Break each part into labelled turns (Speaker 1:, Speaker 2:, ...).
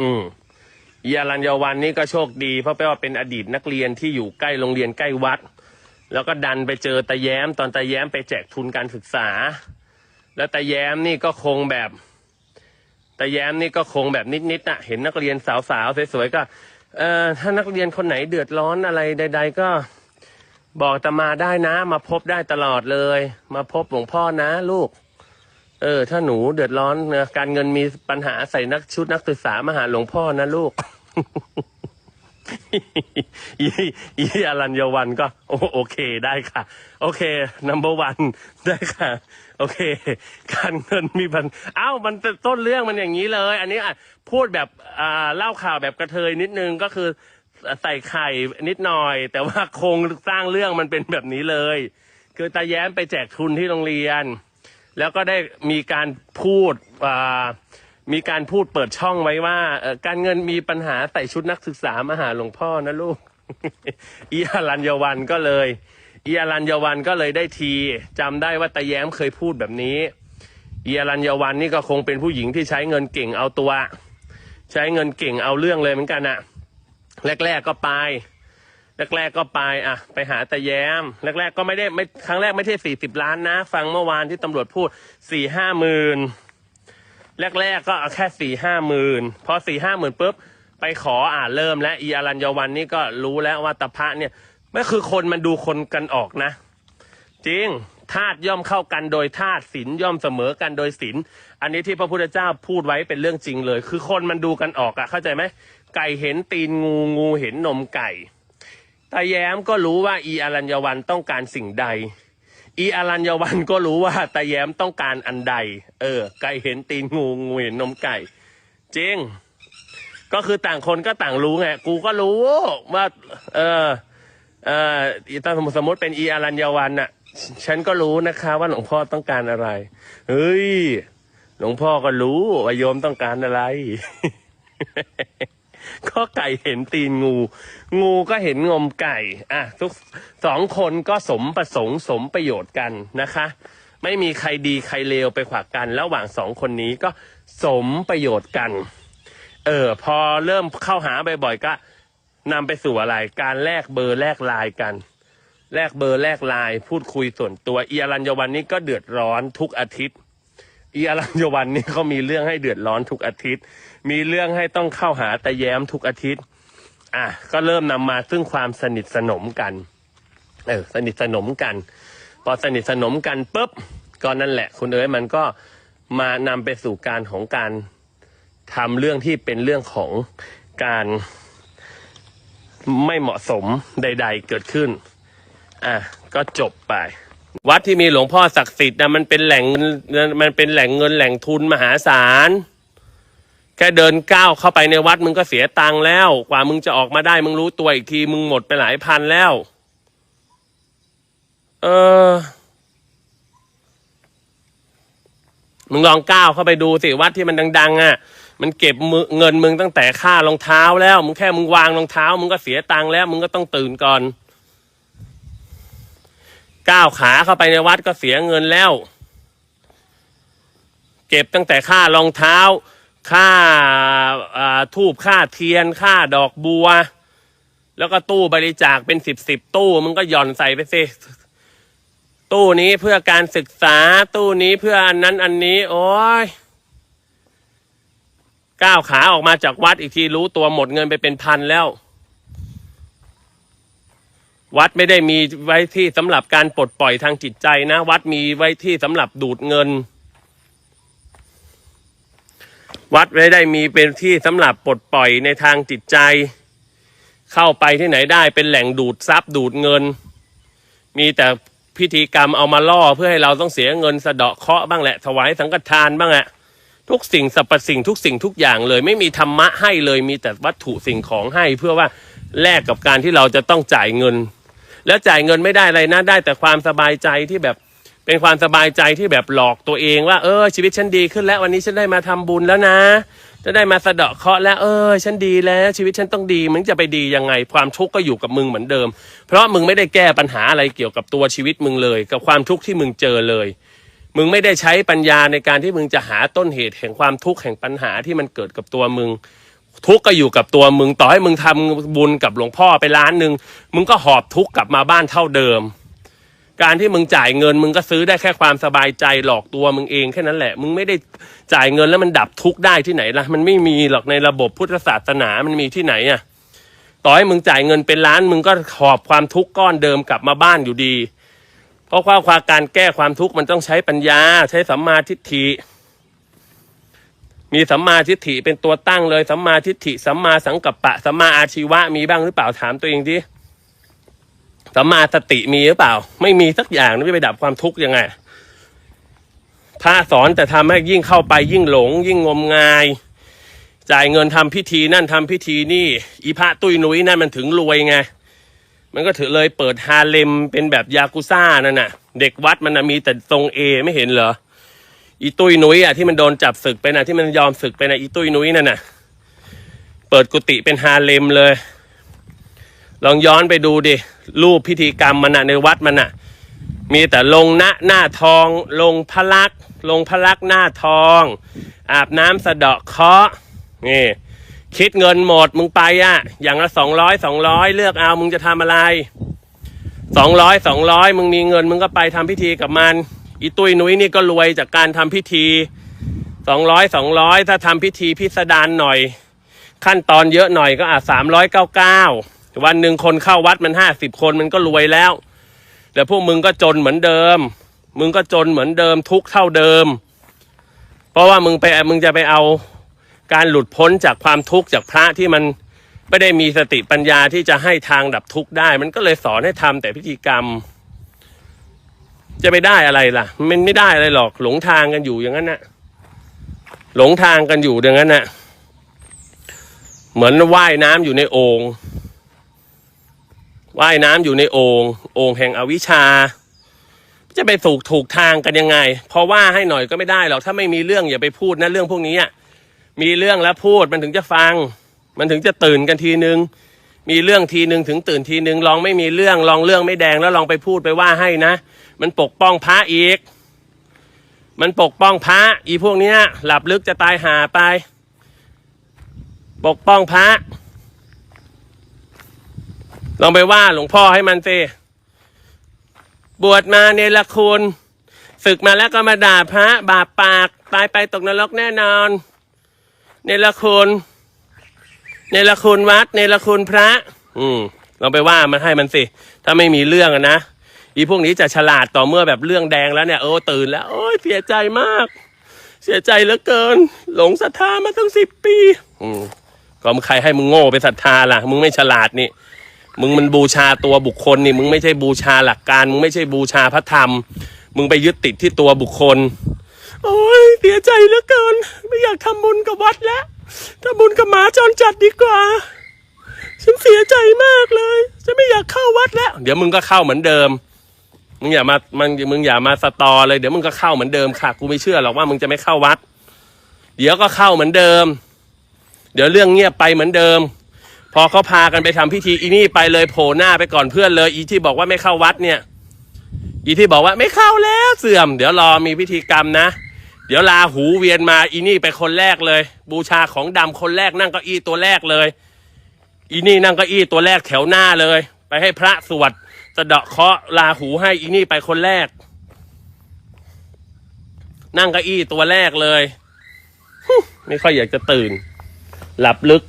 Speaker 1: อืมอีอารัญญาวันนี่ก็โชคดี เพราะแปลว่าเป็นอดีตนักเรียนที่อยู่ใกล้โรงเรียนใกล้วัด แล้วก็ดันไปเจอตาแย้ม ตอนตาแย้มไปแจกทุนการศึกษา แล้วตาแย้มนี่ก็คงแบบตาแย้มนี่ก็คงแบบนิดๆนะเห็นนักเรียนสาวๆสวยๆก็เอ่อถ้านักเรียนคนไหนเดือดร้อนอะไรใด ๆ ก็บอกตามาได้นะ มาพบได้ตลอดเลย มาพบหลวงพ่อนะลูก เออ ถ้าหนูเดือดร้อนนะการเงินมีปัญหาใส่นักชุดนักศึกษามาหาหลวงพ่อนะลูกอีอีอรัญญวันก็ โอโอเคได้ค่ะ โอเค number one ได้ค่ะ โอเค การเงินมีปัญเอ้ามันต้นเรื่องมันอย่างนี้เลย อันนี้อะพูดแบบอ่าเล่าข่าวแบบกระเทยนิดนึงก็คือใส่ไข่นิดหน่อย แต่ว่าโครงสร้างเรื่องมันเป็นแบบนี้เลย คือตาแย้มไปแจกทุนที่โรงเรียน แล้วก็ได้มีการพูดมีการพูดเปิดช่องไว้ว่าการเงินมีปัญหาใส่ชุดนักศึกษามาหาหลวงพ่อนะลูกอีอรัญญวันก็เลยอีอรัญญวันก็เลยได้ทีจำได้ว่าตาแย้มเคยพูดแบบนี้อีอรัญญวันนี่ก็คงเป็นผู้หญิงที่ใช้เงินเก่งเอาตัว ใช้เงินเก่งเอาเรื่องเลยเหมือนกันอะแรก ๆก็ไป แรกๆก็ไปอะไปหาตาแย้มแรกๆก็ไม่ได้ไม่ครั้งแรกไม่ใช่สี่สิบล้านนะ ฟังเมื่อวานที่ตำรวจพูดสี่ห้าหมื่นแรกๆก็เอาแค่สี่ห้าหมื่นพอสี่ห้าหมื่นปุ๊บไปขออ่าเริ่ม และอีอารัญญวันนี่ก็รู้แล้วว่าตะพระเนี่ยไม่คือคนมันดูคนกันออกนะ จริงธาตุย่อมเข้ากันโดยธาตุศีลย่อมเสมอกันโดยศีลอันนี้ที่พระพุทธเจ้าพูดไว้เป็นเรื่องจริงเลย คือคนมันดูกันออกอะเข้าใจไหมไก่เห็นตีนงูงูเห็นนมไก่ ตาแย้มก็รู้ว่าอีอารัญญวันต้องการสิ่งใด อีอารัญญวันก็รู้ว่าตาแย้มต้องการอันใด เออ ไก่เห็นตีนงูงูเห็นนมไก่จริงก็คือต่างคนก็ต่างรู้ไง กูก็รู้ว่า เออ เออถ้าสมมติสมมติเป็นอีอารัญญวันน่ะ ฉันก็รู้นะคะ ว่าหลวงพ่อต้องการอะไร เฮ้ย หลวงพ่อก็รู้ว่าโยมต้องการอะไร ก็ไก่เห็นตีนงู งูก็เห็นงมไก่ อะทุกสองคนก็สมประสงค์สมประโยชน์กันนะคะ ไม่มีใครดีใครเลวไปขวากกันระหว่างสองคนนี้ก็สมประโยชน์กัน เออ พอเริ่มเข้าหาบ่อยๆก็นำไปสู่อะไร การแลกเบอร์แลกไลน์กัน แลกเบอร์แลกไลน์พูดคุยส่วนตัวอีอรัญญวันนี้ก็เดือดร้อนทุกอาทิตย์ อีอารัญญวันนี่เขามีเรื่องให้เดือดร้อนทุกอาทิตย์ มีเรื่องให้ต้องเข้าหาตาแย้มทุกอาทิตย์ อะก็เริ่มนำมาซึ่งความสนิทสนมกัน เออสนิทสนมกัน พอสนิทสนมกันปุ๊บก็นั่นแหละ คุณเอ๋ยมันก็มานำไปสู่การของการทำเรื่องที่เป็นเรื่องของการไม่เหมาะสมใด ๆ เกิดขึ้น อะ ก็จบไป วัดที่มีหลวงพ่อศักดิ์สิทธิ์นะมันเป็นแหล่งเงินมันเป็นแหล่งเงินแหล่งทุนมหาศาลแค่เดินก้าวเข้าไปในวัดมึงก็เสียตังค์แล้ว กว่ามึงจะออกมาได้มึงรู้ตัวอีกทีมึงหมดไปหลายพันแล้ว เออ มึงลองก้าวเข้าไปดูสิวัดที่มันดัง ๆอะ มันเก็บเงินมึงตั้งแต่ค่ารองเท้าแล้ว มึงแค่มึงวางรองเท้า มึงก็เสียตังค์แล้ว มึงก็ต้องตื่นก่อน ก้าวขาเข้าไปในวัดก็เสียเงินแล้ว เก็บตั้งแต่ค่ารองเท้า ค่าทูบค่าเทียน ค่าดอกบัว แล้วก็ตู้บริจาคเป็นสิบสิบตู้มึงก็หย่อนใส่ไปสิตู้นี้เพื่อการศึกษาตู้นี้เพื่ออันนั้นอันนี้ โอ้ยก้าวขาออกมาจากวัดอีกทีรู้ตัวหมดเงินไปเป็นพันแล้ว วัดไม่ได้มีไว้ที่สำหรับการปลดปล่อยทางจิตใจนะ วัดมีไว้ที่สำหรับดูดเงิน วัดไม่ได้มีเป็นที่สำหรับปลดปล่อยในทางจิตใจ เข้าไปที่ไหนได้เป็นแหล่งดูดทรัพย์ดูดเงิน มีแต่พิธีกรรมเอามาล่อเพื่อให้เราต้องเสียเงินสะเดาะเคาะบ้างแหละถวายสังฆทานบ้างแหละทุกสิ่งสรรพสิ่งทุกสิ่งทุกอย่างเลย ไม่มีธรรมะให้เลยมีแต่วัตถุสิ่งของให้เพื่อว่าแลกกับการที่เราจะต้องจ่ายเงิน แล้วจ่ายเงินไม่ได้อะไรนะได้แต่ความสบายใจที่แบบเป็นความสบายใจที่แบบหลอกตัวเองว่าเออชีวิตฉันดีขึ้นแล้ววันนี้ฉันได้มาทำบุญแล้วนะจะได้มาสะเดาะเคราะห์แล้วเออฉันดีแล้ว ชีวิตฉันต้องดีมึงจะไปดียังไง ความทุกข์ก็อยู่กับมึงเหมือนเดิม เพราะมึงไม่ได้แก้ปัญหาอะไรเกี่ยวกับตัวชีวิตมึงเลย กับความทุกข์ที่มึงเจอเลย มึงไม่ได้ใช้ปัญญาในการที่มึงจะหาต้นเหตุแห่งความทุกข์แห่งปัญหาที่มันเกิดกับตัวมึง ทุกข์ก็อยู่กับตัวมึงต่อให้มึงทำบุญกับหลวงพ่อไปล้านหนึ่งมึงก็หอบทุกข์กลับมาบ้านเท่าเดิม การที่มึงจ่ายเงิน มึงก็ซื้อได้แค่ความสบายใจหลอกตัวมึงเองแค่นั้นแหละ มึงไม่ได้จ่ายเงินแล้วมันดับทุกข์ได้ที่ไหนล่ะ มันไม่มีหรอกในระบบพุทธศาสนามันมีที่ไหนอะต่อให้มึงจ่ายเงินเป็นล้าน มึงก็หอบความทุกข์ก้อนเดิมกลับมาบ้านอยู่ดี เพราะว่าความการแก้ความทุกข์มันต้องใช้ปัญญา ใช้สัมมาทิฏฐิ มีสัมมาทิฏฐิเป็นตัวตั้งเลยสัมมาทิฏฐิสัมมาสังกัปปะสัมมาอาชีวะมีบ้างหรือเปล่าถามตัวเองดิสัมมาสติมีหรือเปล่า ไม่มีสักอย่างนี่ไปดับความทุกข์ยังไงพระสอนแต่ทำให้ยิ่งเข้าไปยิ่งหลง ยิ่งงมงาย จ่ายเงินทำพิธีนั่นทำพิธีนี่ อีพระตุ้ยนุ้ยนั่นมันถึงรวยไงมันก็ถือเลยเปิดฮาเลมเป็นแบบยากุซ่านั่นน่ะ เด็กวัดมันนะมีแต่ทรงเอไม่เห็นเหรอ อีตุ้ยนุ้ยอะที่มันโดนจับศึกไปนะที่มันยอมศึกไปนะอีตุ้ยนุ้ยนั่นน่ะ เปิดกุฏิเป็นฮาเลมเลย ลองย้อนไปดูดิรูปพิธีกรรมมันน่ะในวัดมันน่ะ มีแต่ลงหน้าหน้าทอง ลงพระลักษ์ลงพระลักษ์หน้าทอง อาบน้ำสะเดาะเคาะนี่คิดเงินหมดมึงไปอะ อย่างละสองร้อยสองร้อยเลือกเอามึงจะทำอะไรสองร้อยสองร้อยมึงมีเงินมึงก็ไปทำพิธีกับมัน อีตุ้ยนุ้ยนี่ก็รวยจากการทำพิธีสองร้อยสองร้อยถ้าทำพิธีพิสดารหน่อย ขั้นตอนเยอะหน่อยก็อาจสามร้อยเก้าเก้าวันหนึ่งคนเข้าวัดมันห้าสิบคนมันก็รวยแล้วแต่พวกมึงก็จนเหมือนเดิม มึงก็จนเหมือนเดิมทุกเท่าเดิม เพราะว่ามึงไปมึงจะไปเอาการหลุดพ้นจากความทุกข์จากพระที่มันไม่ได้มีสติปัญญาที่จะให้ทางดับทุกข์ได้ มันก็เลยสอนให้ทำแต่พิธีกรรม จะไปได้อะไรล่ะ มันไม่ได้อะไรหรอก หลงทางกันอยู่อย่างนั้นน่ะ หลงทางกันอยู่อย่างนั้นน่ะ เหมือนว่ายน้ำอยู่ในโอง่งว่ายน้ำอยู่ในโอง่งโอ่งแห่งอวิชชา จะไปถูกถูกทางกันยังไงพราะว่าให้หน่อยก็ไม่ได้หรอก ถ้าไม่มีเรื่องอย่าไปพูดนะเรื่องพวกนี้อะมีเรื่องแล้วพูดมันถึงจะฟัง มันถึงจะตื่นกันทีนึง มีเรื่องทีหนึ่งถึงตื่นทีหนึ่งลองไม่มีเรื่องลองเรื่องไม่แดงแล้วลองไปพูดไปว่าให้นะ มันปกป้องพระอีก มันปกป้องพระอีพวกเนี้ย หลับลึกจะตายหาไป ปกป้องพระ ลองไปว่าหลวงพ่อให้มันสิบวชมาเนรคุณศึกมาแล้วก็มาด่าพระ บาปปาก ตายไปตกนรกแน่นอน เนรคุณ เนรคุณวัดเนรคุณพระ อืมลองไปว่ามันให้มันสิ ถ้าไม่มีเรื่องอะนะอีพวกนี้จะฉลาดต่อเมื่อแบบเรื่องแดงแล้วเนี่ยโอ้ตื่นแล้วโอ้ยเสียใจมาก เสียใจเหลือเกิน หลงศรัทธามาตั้งสิบปี อืมก็มึงใครให้มึงโง่ไปศรัทธาล่ะ มึงไม่ฉลาดนี่ มึงมันบูชาตัวบุคคลนี่ มึงไม่ใช่บูชาหลักการ มึงไม่ใช่บูชาพระธรรม มึงไปยึดติดที่ตัวบุคคล โอ้ยเสียใจเหลือเกิน ไม่อยากทำบุญกับวัดแล้ว ทำบุญกับหมาจรจัดดีกว่า ฉันเสียใจมากเลย ฉันไม่อยากเข้าวัดแล้ว เดี๋ยวมึงก็เข้าเหมือนเดิม มึงอย่ามามันมึงอย่ามาสตอเลย เดี๋ยวมึงก็เข้าเหมือนเดิมค่ะ กูไม่เชื่อหรอกว่ามึงจะไม่เข้าวัด เดี๋ยวก็เข้าเหมือนเดิม เดี๋ยวเรื่องเงียบไปเหมือนเดิม พอเขาพากันไปทำพิธีอีนี่ไปเลยโผล่หน้าไปก่อนเพื่อนเลย อีที่บอกว่าไม่เข้าวัดเนี่ย อีที่บอกว่าไม่เข้าแล้วเสื่อม เดี๋ยวรอมีพิธีกรรมนะ เดี๋ยวลาหูเวียนมาอีนี่ไปคนแรกเลย บูชาของดำคนแรกนั่งเก้าอี้ตัวแรกเลย อีนี่นั่งเก้าอี้ตัวแรกแถวหน้าเลย ไปให้พระสวดสะเดาะเคาะลาหูให้อีนี่ไปคนแรก นั่งเก้าอี้ตัวแรกเลยไม่ค่อยอยากจะตื่น หลับลึก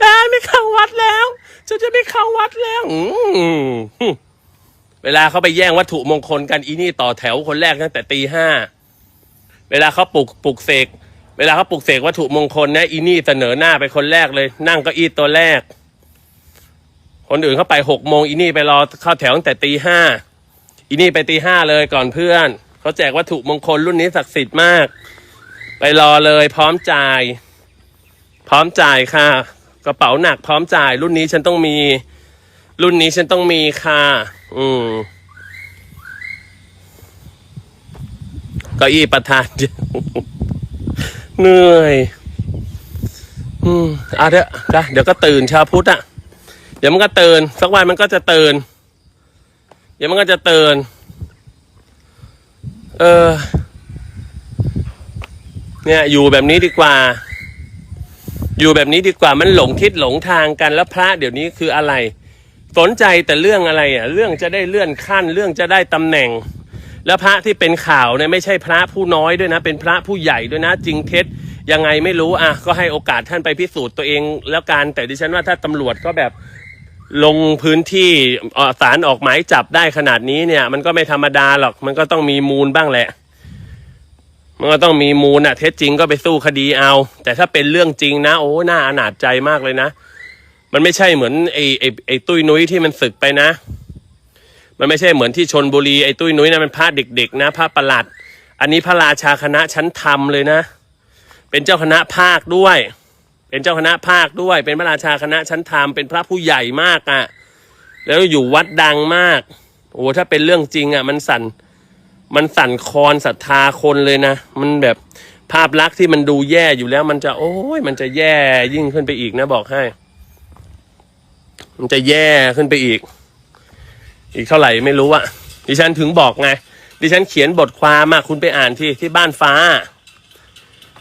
Speaker 1: ได้ไม่เข้าวัดแล้วฉันจะไม่เข้าวัดแล้วอืม เวลาเขาไปแย่งวัตถุมงคลกันอีนี่ต่อแถวคนแรกตั้งแต่ตีห้าเวลาเขาปลุกปลุกเสกเวลาเขาปลุกเสกวัตถุมงคลนะอีนี่เสนอหน้าไปคนแรกเลย นั่งเก็อี้ตัวแรก คนอื่นเขาไปหกโมงอีนี่ไปรอเข้าแถวตั้งแต่ตีห้าอีนี่ไปตีห้าเลยก่อนเพื่อนเขาแจกวัตถุมงคลรุ่นนี้ศักดิ์สิทธิ์มาก ไปรอเลย พร้อมจ่าย พร้อมจ่ายค่ะ กระเป๋าหนักพร้อมจ่าย รุ่นนี้ฉันต้องมี รุ่นนี้ฉันต้องมีค่ะ อืมเก้าอี้ประธาน เหนื่อย อืมอะเดี๋ยวจ้ะเดี๋ยวก็ตื่นชาวพุทธอะ เดี๋ยวมันก็ตื่นสักวันมันก็จะตื่น เดี๋ยวมันก็จะตื่น เออ เนี่ย อยู่แบบนี้ดีกว่า อยู่แบบนี้ดีกว่ามันหลงทิศหลงทางกันแล้วพระเดี๋ยวนี้คืออะไร สนใจแต่เรื่องอะไรอะเรื่องจะได้เลื่อนขั้น เรื่องจะได้ตำแหน่ง แล้วพระที่เป็นข่าวเนี่ยไม่ใช่พระผู้น้อยด้วยนะ เป็นพระผู้ใหญ่ด้วยนะ จริงเท็จยังไงไม่รู้อะก็ให้โอกาสท่านไปพิสูจน์ตัวเอง แล้วกันแต่ดิฉันว่าถ้าตำรวจก็แบบลงพื้นที่เอ่อศาลออกหมายจับได้ขนาดนี้เนี่ย มันก็ไม่ธรรมดาหรอก มันก็ต้องมีมูลบ้างแหละ มันก็ต้องมีมูลอะเท็จจริงก็ไปสู้คดีเอา แต่ถ้าเป็นเรื่องจริงนะ โอ้หน่าอนาจใจมากเลยนะ มันไม่ใช่เหมือนไอ้ไอ้ไอ้ตุ้ยนุ้ยที่มันศึกไปนะ มันไม่ใช่เหมือนที่ชนบุรีไอ้ตุ้ยนุ้ยนะมันพระเด็กๆนะพระประหลัด อันนี้พระราชาคณะชั้นธรรมเลยนะ เป็นเจ้าคณะภาคด้วย เป็นเจ้าคณะภาคด้วย เป็นพระราชาคณะชั้นธรรมเป็นพระผู้ใหญ่มากอะ่ะ แล้วอยู่วัดดังมาก โอ้ถ้าเป็นเรื่องจริงอะ่ะ มันสั่นมันสั่นคลอนศรัทธาคนเลยนะ มันแบบภาพลักษณ์ที่มันดูแย่อยู่แล้ว มันจะโอ้ยมันจะแย่ยิ่งขึ้นไปอีกนะบอกให้ มันจะแย่ขึ้นไปอีก อีกเท่าไหร่ไม่รู้อะดิฉันถึงบอกไง ดิฉันเขียนบทความอะคุณไปอ่านที่ที่บ้านฟ้า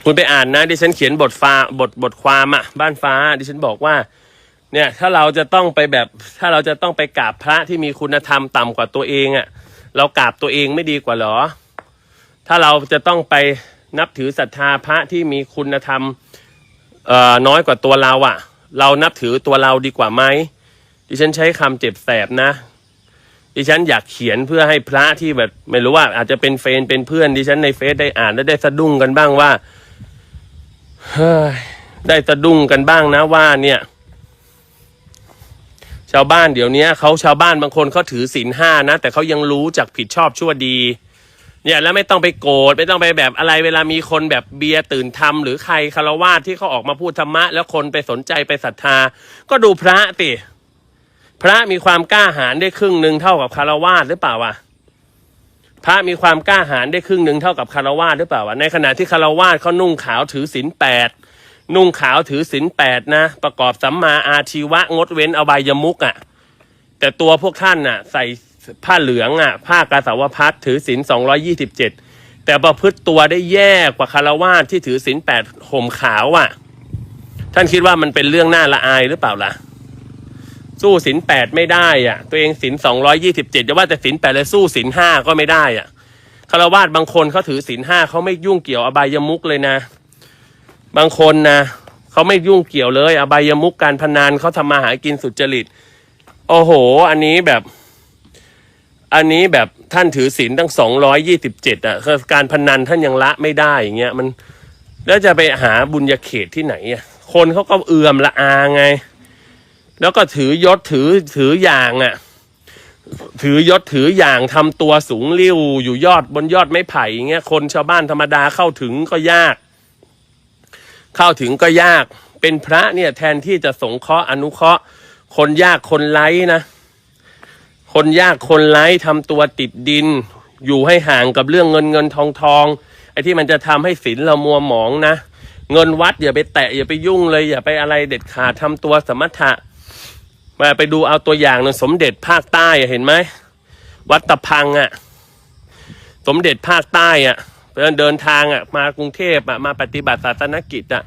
Speaker 1: คุณไปอ่านนะ ดิฉันเขียนบทฟ้าบทบทความอะบ้านฟ้า ดิฉันบอกว่า เนี่ย ถ้าเราจะต้องไปแบบ ถ้าเราจะต้องไปกราบพระที่มีคุณธรรมต่ำกว่าตัวเองอะเรากราบตัวเองไม่ดีกว่าเหรอ ถ้าเราจะต้องไปนับถือศรัทธาพระที่มีคุณธรรมเอ่อน้อยกว่าตัวเราอะเรานับถือตัวเราดีกว่าไหม ดิฉันใช้คำเจ็บแสบนะ ดิฉันอยากเขียนเพื่อให้พระที่แบบ ไม่รู้ว่าอาจจะเป็นเฟนเป็นเพื่อนดิฉันในเฟซได้อ่านแล้วได้สะดุ้งกันบ้างว่าเฮ้ยได้สะดุ้งกันบ้างนะว่าเนี่ย ชาวบ้านเดี๋ยวนี้เขาชาวบ้านบางคนเขาถือศีลห้านะแต่เขายังรู้จักผิดชอบชั่วดี เนี่ยแล้วไม่ต้องไปโกรธไม่ต้องไปแบบอะไรเวลามีคนแบบเบียร์ตื่นทำหรือใครคารวาสที่เขาออกมาพูดธรรมะ แล้วคนไปสนใจไปศรัทธา ก็ดูพระติ พระมีความกล้าหาญได้ครึ่งหนึ่งเท่ากับคารวาสหรือเปล่าวะพระมีความกล้าหาญได้ครึ่งหนึ่งเท่ากับคารวาสหรือเปล่าวะในขณะที่คารวาสเขานุ่งขาวถือศีลแปดนุ่งขาวถือศีลแปดนะ ประกอบสัมมาอาชีวะงดเว้นอบายมุกอะ แต่ตัวพวกท่านน่ะ ใส่ผ้าเหลืองอะ ผ้ากาสาวพัดถือศีลสองรอยี่สิบเจ็ดแต่ประพฤติตัวได้แย่กว่าคารวาสที่ถือศีลแปดห่มขาวอะ ท่านคิดว่ามันเป็นเรื่องน่าละอายหรือเปล่าล่ะ สู้ศีลแปดไม่ได้อะ ตัวเองศีลสองร้อยยี่สิบเจ็ดจะว่าแต่ศีลแปดเลยสู้ศีลห้าก็ไม่ได้อะคารวาสบางคนเขาถือศีลห้าเขาไม่ยุ่งเกี่ยวอบายมุกเลยนะ บางคนนะเขาไม่ยุ่งเกี่ยวเลยอบายมุกการพนันเขาทำมาหากินสุจริต โอ้โห อันนี้แบบ อันนี้แบบท่านถือศีลตั้งสองร้อยยี่สิบเจ็ดอะคือการพนันท่านยังละไม่ได้อย่างเงี้ยมันแล้วจะไปหาบุญญาเขตที่ไหนอะคนเขาก็เอือมละอาไง แล้วก็ถือยศถือถืออย่างอะ ถือยศถืออย่างทำตัวสูงริ้วอยู่ยอดบนยอดไม้ไผ่เงี้ยคนชาวบ้านธรรมดาเข้าถึงก็ยาก เข้าถึงก็ยาก เป็นพระเนี่ย แทนที่จะสงเคราะห์อนุเคราะห์ คนยากคนไร้นะ คนยากคนไร้ทำตัวติดดิน อยู่ให้ห่างกับเรื่องเงินเงินทองทองไอ้ที่มันจะทำให้ศีลเรามัวหมองนะเงินวัดอย่าไปแตะอย่าไปยุ่งเลยอย่าไปอะไรเด็ดขาดทำตัวสมถะ มาไปดูเอาตัวอย่างหนะสมเด็จภาคใต้เห็นไหมวัดตะพังอะ่ะ สมเด็จภาคใต้อะ่ะเดินทางอะ่ะมากรุงเทพอะ่ะมาปฏิบัติศาสนกิจอะ่ะ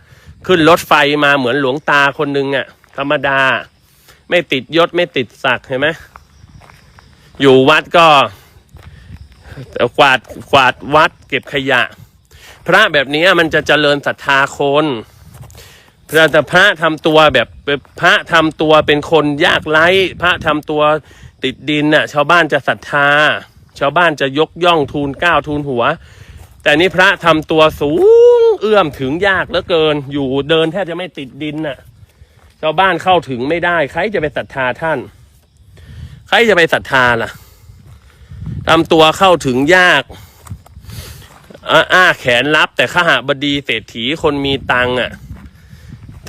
Speaker 1: ขึ้นรถไฟมาเหมือนหลวงตาคนหนึ่งอะ่ะ ธรรมดา ไม่ติดยศไม่ติดศักดิ์เห็นไหมอยู่วัดก็กวาดกวาดวัดเก็บขยะ พระแบบนี้มันจะเจริญศรัทธาคนพระแต่พระทำตัวแบบ พระทำตัวเป็นคนยากไร้ พระทำตัวติดดินน่ะ ชาวบ้านจะศรัทธา ชาวบ้านจะยกย่องทูลก้าวทูลหัว แต่นี่พระทำตัวสูงเอื้อมถึงยากเหลือเกิน อยู่เดินแทบจะไม่ติดดินน่ะ ชาวบ้านเข้าถึงไม่ได้ ใครจะไปศรัทธาท่าน ใครจะไปศรัทธาล่ะทำตัวเข้าถึงยากอ้าแขนรับแต่ข้าหาบดีเศรษฐีคนมีตังค์อะ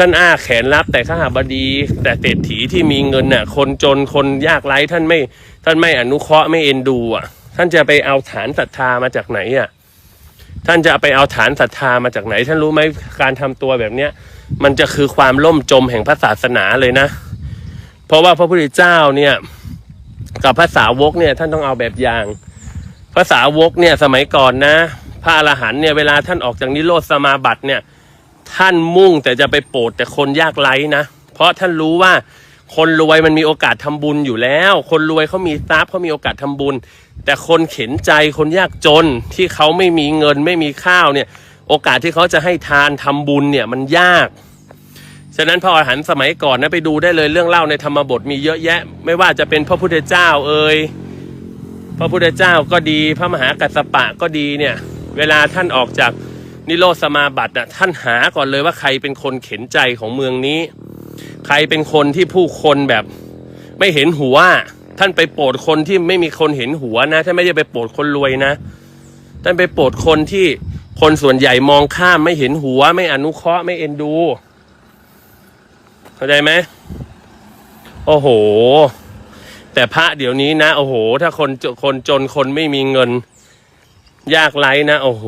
Speaker 1: ท่านอ้าแขนรับแต่ข้าหาบดี แต่เศรษฐีที่มีเงินน่ะ คนจนคนยากไร้ท่านไม่ท่านไม่อนุเคราะห์ไม่เอ็นดูอะ ท่านจะไปเอาฐานศรัทธามาจากไหนอะท่านจะไปเอาฐานศรัทธามาจากไหน ท่านรู้ไหมการทำตัวแบบเนี้ยมันจะคือความล่มจมแห่งพระศาสนาเลยนะ เพราะว่าพระพุทธเจ้าเนี่ย กับภาษาวกเนี่ย ท่านต้องเอาแบบอย่างภาษาวกเนี่ยสมัยก่อนนะ พระอรหันเนี่ยเวลาท่านออกจากนิโรธสมาบัติเนี่ย ท่านมุ่งแต่จะไปโปรดแต่คนยากไร้นะ เพราะท่านรู้ว่าคนรวยมันมีโอกาสทำบุญอยู่แล้ว คนรวยเขามีทรัพย์เขามีโอกาสทำบุญ แต่คนเข็นใจคนยากจนที่เขาไม่มีเงินไม่มีข้าวเนี่ย โอกาสที่เขาจะให้ทานทำบุญเนี่ยมันยาก ฉะนั้นพระอรหันต์สมัยก่อนนะไปดูได้เลยเรื่องเล่าในธรรมบทมีเยอะแยะ ไม่ว่าจะเป็นพระพุทธเจ้าเอ่ยพระพุทธเจ้าก็ดี พระมหากัสสปะก็ดีเนี่ย เวลาท่านออกจาก นิโรธสมาบัติน่ะท่านหาก่อนเลยว่าใครเป็นคนเข็นใจของเมืองนี้ ใครเป็นคนที่ผู้คนแบบไม่เห็นหัว ท่านไปโปรดคนที่ไม่มีคนเห็นหัวนะท่านไม่ได้ไปโปรดคนรวยนะ ท่านไปโปรดคนที่คนส่วนใหญ่มองข้ามไม่เห็นหัว ไม่อนุเคราะห์ไม่เอ็นดู เข้าใจไหมโอ้โห แต่พระเดี๋ยวนี้นะ โอ้โห ถ้าคนคนจนคนไม่มีเงิน ยากไร้นะ โอ้โห